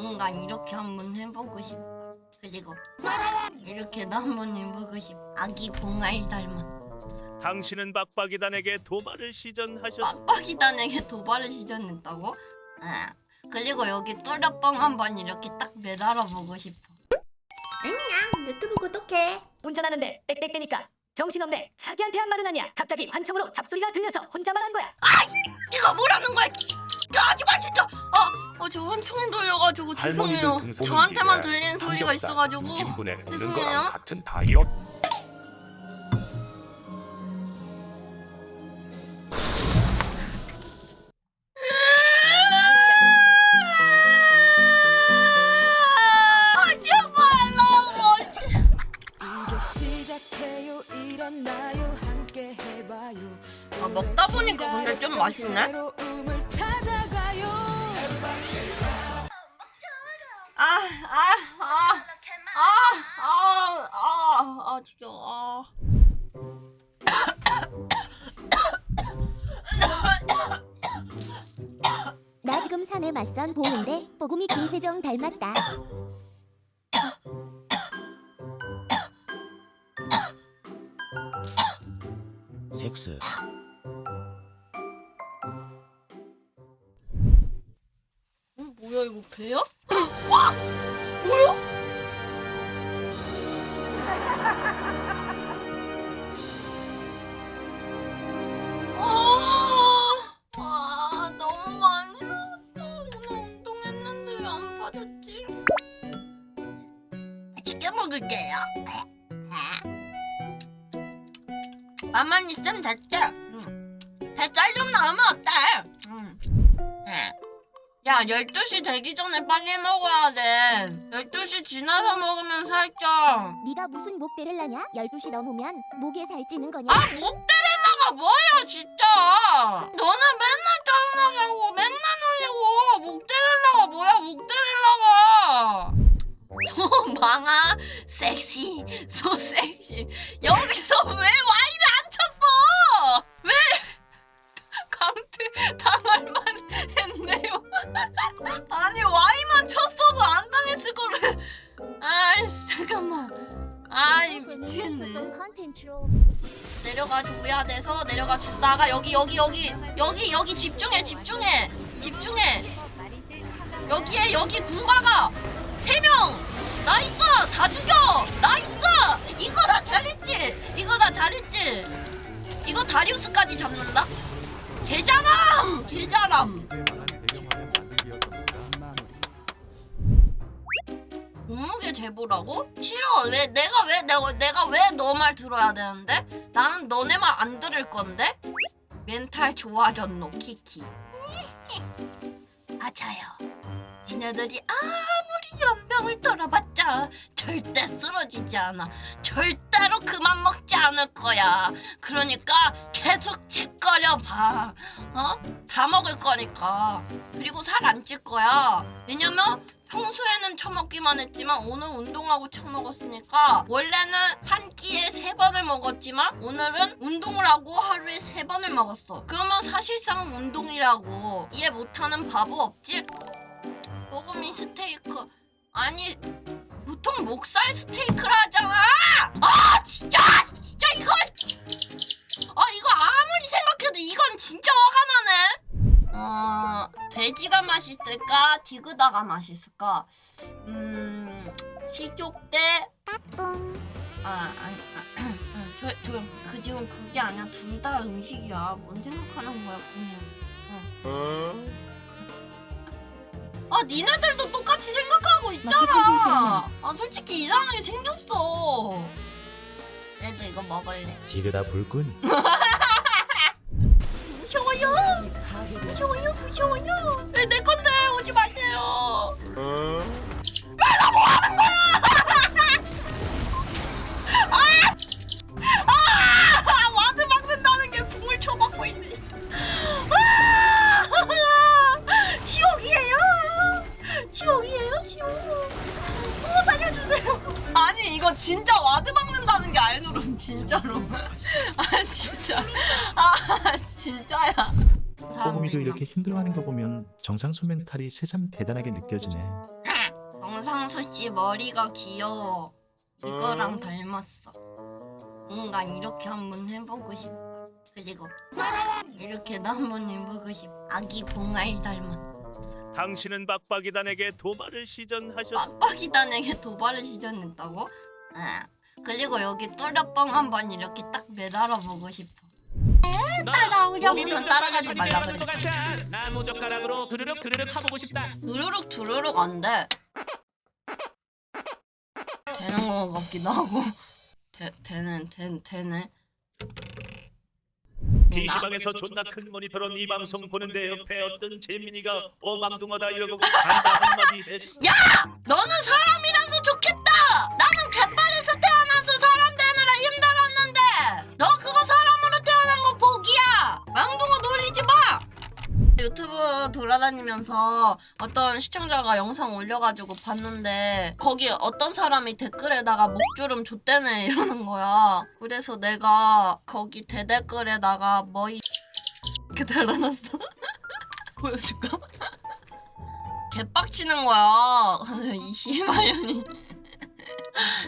뭔가 이렇게 한번 해보고 싶다. 그리고 이렇게도 한번 해보고 싶다. 아기 봉알 닮은 당신은 빡빡이단에게 도발을 시전하셨. 빡빡이단에게 도발을 시전했다고? 아 그리고 여기 뚜려뻥 한번 이렇게 딱 매달아 보고 싶어. 안녕 유튜브 구독해 운전하는데 땡땡대니까 정신없네 사기한테 한 말은 아니야 갑자기 환청으로 잡소리가 들려서 혼자 말한 거야 네가 뭐라는 거야? 야, 하지 마 진짜. 아, 어, 저 환청 돌려가지고 죄송해요. 저한테만 들리는 소리가 있어가지고. 김분에 죄송해요. 같은 다이어트. 하지 말라고. 이제 시작해요 일어나요 함께 해봐요 아, 먹다 보니까 근데 좀 맛있네. 산에 맞선 보는데 뽀금이 김세정 닮았다 섹스 어, 뭐야 이거 배야? 와, 뭐야? 가만히 있으면 됐지? 응. 뱃살 좀 나오면 어때? 응. 네. 야, 12시 되기 전에 빨리 먹어야 돼. 12시 지나서 먹으면 살쪄. 네가 무슨 목 때릴라냐 12시 넘으면 목에 살찌는 거냐 아, 목 때리려가 뭐야, 진짜. 너는 맨날 짜증나게 맨날 놀리고, 목 때리려가 뭐야, 목 때리려가. 소 망아, 섹시, 소 섹시. 여기서 왜 내려가 줘야 돼서 내려가 주다가 여기 여기 여기 여기 여기 집중해 집중해 집중해. 여기에 여기 군가가 세 명. 나이스 다 죽여. 나이스 이거 다 잘했지. 이거 다 잘했지. 이거 다리우스까지 잡는다. 개잘함 개잘함. 몸무게 재보라고? 싫어. 왜 내가 왜 내가 내가 왜 너 말 들어야 되는데? 나는 너네 말 안 들을 건데. 멘탈 좋아졌노 키키. 맞아요. 지네들이 아무리 연병을 떨어봤자 절대 쓰러지지 않아. 절대로 그만 먹지 않을 거야. 그러니까 계속 짓거려 봐. 어? 다 먹을 거니까. 그리고 살 안 찔 거야. 왜냐면 평소에는 처먹기만 했지만 오늘 운동하고 처먹었으니까 원래는 한 끼에 세 번을 먹었지만 오늘은 운동을 하고 하루에 세 번을 먹었어. 그러면 사실상 운동이라고 이해 못하는 바보 없지? 뽀금이 스테이크 아니 보통 목살 스테이크를 하잖아. 아 진짜 돼지가 맛있을까? 디그다가 맛있을까? 음 식욕대 아 아니 아, 저 저 그 지금 그게 아니야. 둘 다 음식이야. 뭔 생각하는 거야 그냥. 아 니네들도 똑같이 생각하고 있잖아. 아. 솔직히 이상하게 생겼어. 그래도 이거 먹을래. 디그다 불꾼 무서워요 왜내 건데 오지 마세요 아, 와드 막는다는 게 국물 쳐먹고 있네. 아, 지옥이에요. 지옥이에요, 지옥. 어, 살려주세요. 아니, 이거 진짜 와드 막는다는 게 알누름, 진짜로. 아, 진짜. 아, 진짜야. 뽀금이도 이렇게 힘들어하는 거 보면 정상소 멘탈이 새삼 대단하게 느껴지네 정상수 씨 머리가 귀여워. 이거랑 닮았어. 뭔가 이렇게 한번 해보고 싶다. 그리고 이렇게도 한번 해보고 싶다. 아기 봉알 닮았. 당신은 빡빡이단에게 도발을 시전하셨습니다. 빡빡이단에게 도발을 시전했다고? 아. 그리고 여기 뚜려뻥 한번 이렇게 딱 매달아 보고 싶어. 따라오려고 전 따라가지 말라 그랬어. 나무 젓가락으로 두르륵 두르륵 하보고 싶다. 두루룩 두루룩 안 돼. 되는 거 같기도 하고. 되, 되는, 되, 되네. PC방에서 존나 큰 모니터로 이 방송 보는데 옆에 어떤 재민이가 어망둥하다 이러고 간다 한마디 해. 너는 사람이라서 좋겠다! 나 유튜브 돌아다니면서 어떤 시청자가 영상 올려가지고 봤는데 거기 어떤 사람이 댓글에다가 목주름 좆대네 이러는 거야. 그래서 내가 거기 대댓글에다가 뭐이 이렇게 달아놨어. 보여줄까? 개빡치는 거야. 이 씨발년이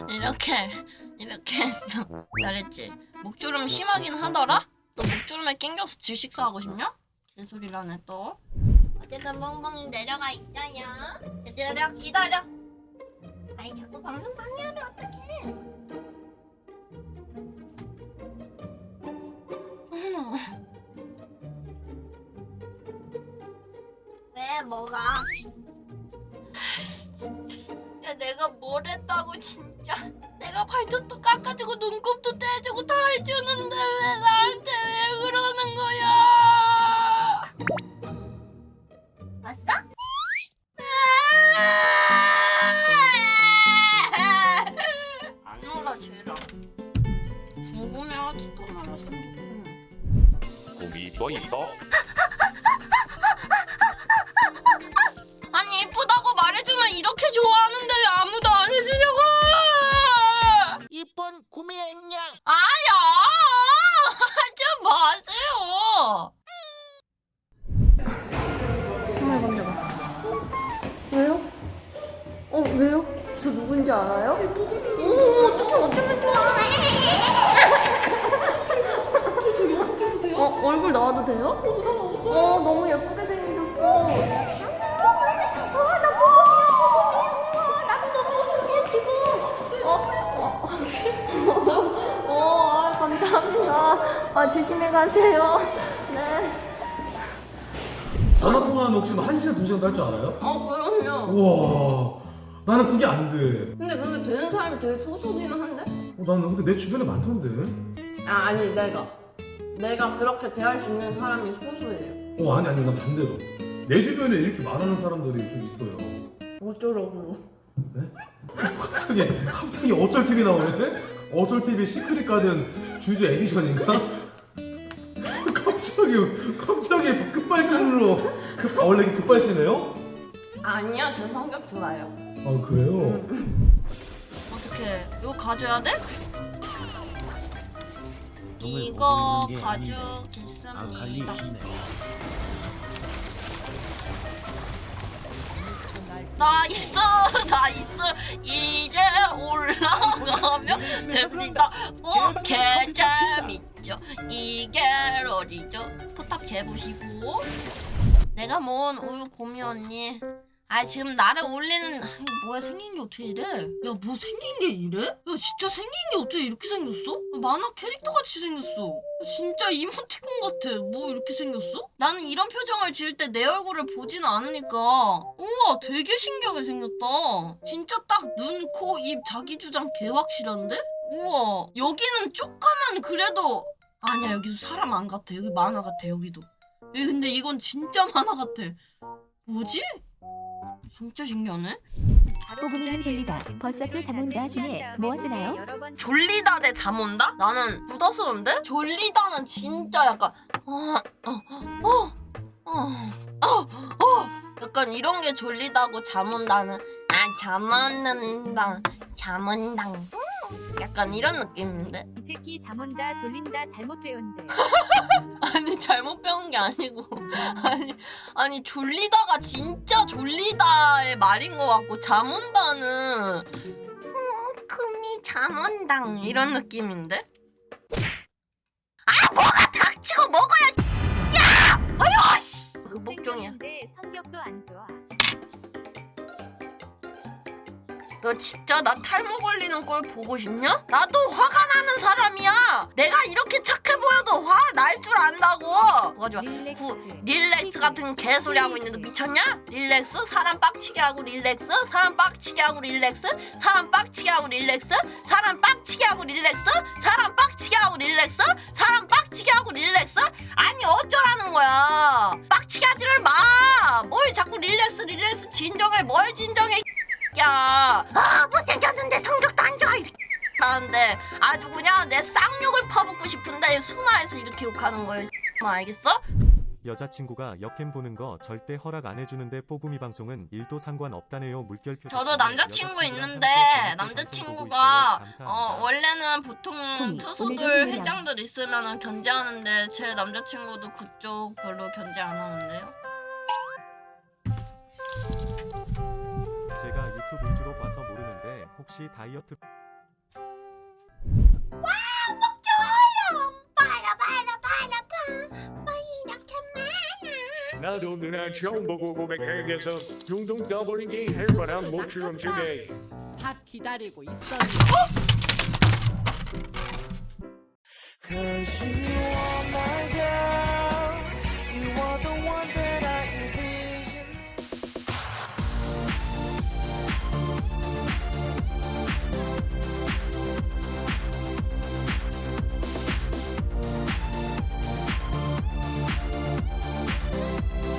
이렇게 이렇게 해서 잘했지. 목주름 심하긴 하더라. 너 목주름에 낑겨서 질식사 하고 싶냐? 개소리라네 또. 어쨌든 멍멍이 내려가 있자야. 얘들아 기다려. 아이 자꾸 방송 방해하면 어떡해. 왜 뭐가? 야, 내가 뭘 했다고 진짜 내가 발톱도 깎아주고 눈곱도 떼주고 다 해주는데 왜 나한테 왜 그러는 거야 궁금해 하지도 말았으면 좋겠네 고기 또 있어? 아니 예쁘다고 말해주면 이렇게 좋아하는데 왜 아무도 안 해주냐고 이쁜 구미 앵냥. 아야 하지 마세요 정말 건져봐. 왜요? 어 왜요? 저 누군지 알아요? 오 어떡해 어쩌면 좋아. 저 저기 와서 찍어도 돼요? 어 얼굴 나와도 돼요? 어 상관없어. 어 너무 예쁘게 생기셨어. 어, 아, 감사합니다. 아, 조심히 가세요. 네. 전화 통화하면 혹시 뭐 1시간, 2시간 할줄 알아요? 어, 그럼요. 우와 나는 그게 안 돼. 근데 근데 되는 사람이 되게 소수기는 한데? 어, 나는 근데 내 주변에 많던데. 아 아니 내가 내가 그렇게 대할 수 있는 사람이 소수예요. 어 아니 아니 난 반대로. 내 주변에 이렇게 말하는 사람들이 좀 있어요. 어쩌라고? 갑자기 갑자기 어쩔 TV 나오네? 어쩔 TV 시크릿 가든 주주 에디션인가? 갑자기 갑자기 급발진으로 급 아, 원래 이게 급발진해요? 아니야 저 성격 좋아요. 아 그래요? 어떻게 이거 가져야 돼? 이거 게 아닌데. 아. 나 있어 나 있어. 이제 올라가면 됩니다. 오케이 재밌죠. 이게 롤이죠. 포탑 개부시고. 내가 뭔 우유 고미 언니 아 지금 나를 올리는 아이, 뭐야 생긴 게 어떻게 이래 야 뭐 생긴 게 이래? 야 진짜 생긴 게 어떻게 이렇게 생겼어? 만화 캐릭터 같이 생겼어 진짜 이모티콘 같아 뭐 이렇게 생겼어? 나는 이런 표정을 지을 때 내 얼굴을 보지는 않으니까 우와 되게 신기하게 생겼다 진짜 딱 눈, 코, 입, 자기 주장 개 확실한데? 우와 여기는 조금은 그래도 아니야 여기도 사람 안 같아 여기 만화 같아 여기도 여기 근데 이건 진짜 만화 같아 뭐지? 진짜 신기하네 뽀금이는 졸리다. 버서스 잠온다 중에 뭐 쓰나요? 졸리다 대 잠 온다? 나는 둘다 쓰는데? 졸리다는 진짜 약간 어어어 어 어 어 약간 이런 게 졸리다고 잠 온다는 아 잠 온다 잠 온다 약간 이런 느낌인데 이 새끼 잠 온다 졸린다 잘못 배운대. 잘못 배운 게 아니고. 아니 아니 졸리다가 진짜 졸리다의 말인 것 같고 잠 온다는 음, 금이 잠 온당 이런 느낌인데? 아 뭐가 닥치고 먹어야 야! 아유 씨. 그 목종이야. 성격도 안 좋아. 너 진짜 나 탈모 걸리는 걸 보고 싶냐? 나도 화가 나는 사람이야. 내가 이렇게 착해 보여도 화 날 줄 안다고. 좋아. 구, 릴렉스 같은 개소리 하고 있는데 미쳤냐? 릴렉스? 사람 빡치게 하고 릴렉스? 사람 빡치게 하고 릴렉스? 사람 빡치게 하고 릴렉스? 사람 빡치게 하고 릴렉스? 사람 빡치게 하고 릴렉스? 사람 빡치게 하고 릴렉스? 아니 어쩌라는 거야? 빡치게 하지를 마. 뭘 자꾸 릴렉스 릴렉스 진정해 뭘 진정해 야, 아 못생겼는데 성격도 안 좋아. 나는데 아주 그냥 내 쌍욕을 퍼붓고 싶은데 순화해서 이렇게 욕하는 거예요. 알겠어? 여자친구가 역캠 보는 거 절대 허락 안 해주는데 뽀구미 방송은 일도 상관없다네요 물결표 저도 남자친구 있는데 남자친구가 어 원래는 보통 투수들 회장들 있으면은 견제하는데 제 남자친구도 그쪽 별로 견제 안 하는데요. 제가 유튜브 주로 봐서 모르는데 혹시 다이어트 빨아 빨아 빨아 빠 이렇게 많아. 나도 누나 처음 보고 고백해서 둥둥 떠버리게 할 만한 모처럼 주네 다. 기다리고 있어.